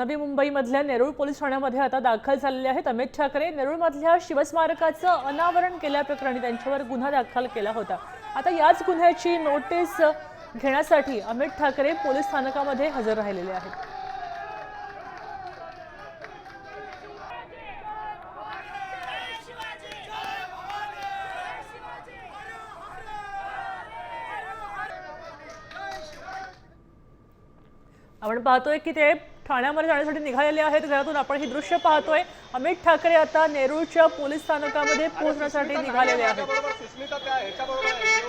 नवी मुंबईमधल्या नेरूळ पोलीस ठाण्यामध्ये आता दाखल झालेले आहेत अमित ठाकरे. नेरूळमधल्या शिवस्मारकाचं अनावरण केल्याप्रकरणी त्यांच्यावर गुन्हा दाखल केला होता. आता याच गुन्ह्याची नोटीस घेण्यासाठी अमित ठाकरे पोलीस स्थानकामध्ये हजर राहिलेले आहेत. आपण पाहतोय की ते ठाण्यामध्ये जाण्यासाठी निघालेले आहेत. घरातून आपण हे दृश्य पाहतोय. अमित ठाकरे आता नेरूळच्या पोलीस स्थानकामध्ये पोहोचण्यासाठी निघालेले आहेत.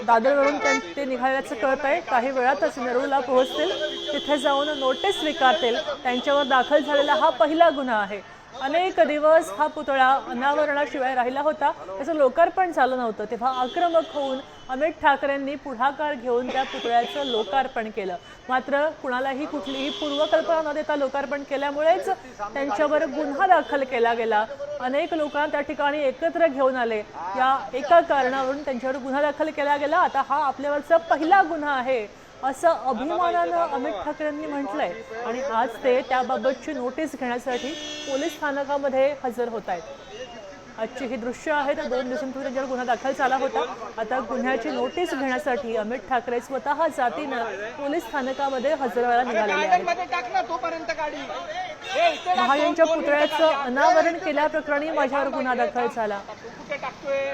दादरवरून त्यां- ते निघाल्याचं कळत आहे काही वेळातच नेरूळला पोहोचतील. तिथे जाऊन नोटीस स्वीकारतील. त्यांच्यावर दाखल झालेला हा पहिला गुन्हा आहे. अनेक दिवस हा पुतळा अनावरणाशिवाय राहिला होता. त्याचं लोकार्पण झालं नव्हतं. तेव्हा आक्रमक होऊन अमित ठाकरेंनी पुढाकार घेऊन त्या पुतळ्याचं लोकार्पण केलं. मात्र कुणालाही कुठलीही पूर्वकल्पना न देता लोकार्पण केल्यामुळेच त्यांच्यावर गुन्हा दाखल केला गेला. अनेक लोकांना त्या ठिकाणी एकत्र घेऊन आले. या एका कारणावरून त्यांच्यावर गुन्हा दाखल केला गेला. आता हा आपल्यावरचा पहिला गुन्हा आहे. असं अभिमानानं अमित ठाकरेंनी म्हटलंय. आणि आज ते त्याबाबतची नोटीस घेण्यासाठी पोलीस स्थानकामध्ये हजर होत आहेत आजची ही दृश्य आहेत दोन दिवसांपूर्वी त्यांच्यावर गुन्हा दाखल झाला होता. आता गुन्ह्याची नोटीस घेण्यासाठी अमित ठाकरे स्वतः जातीनं पोलीस स्थानकामध्ये हजर व्हायला निघालेले आहेत. दोन पुतळ्याचं. अनावरण केल्याप्रकरणी माझ्यावर गुन्हा दाखल झाला.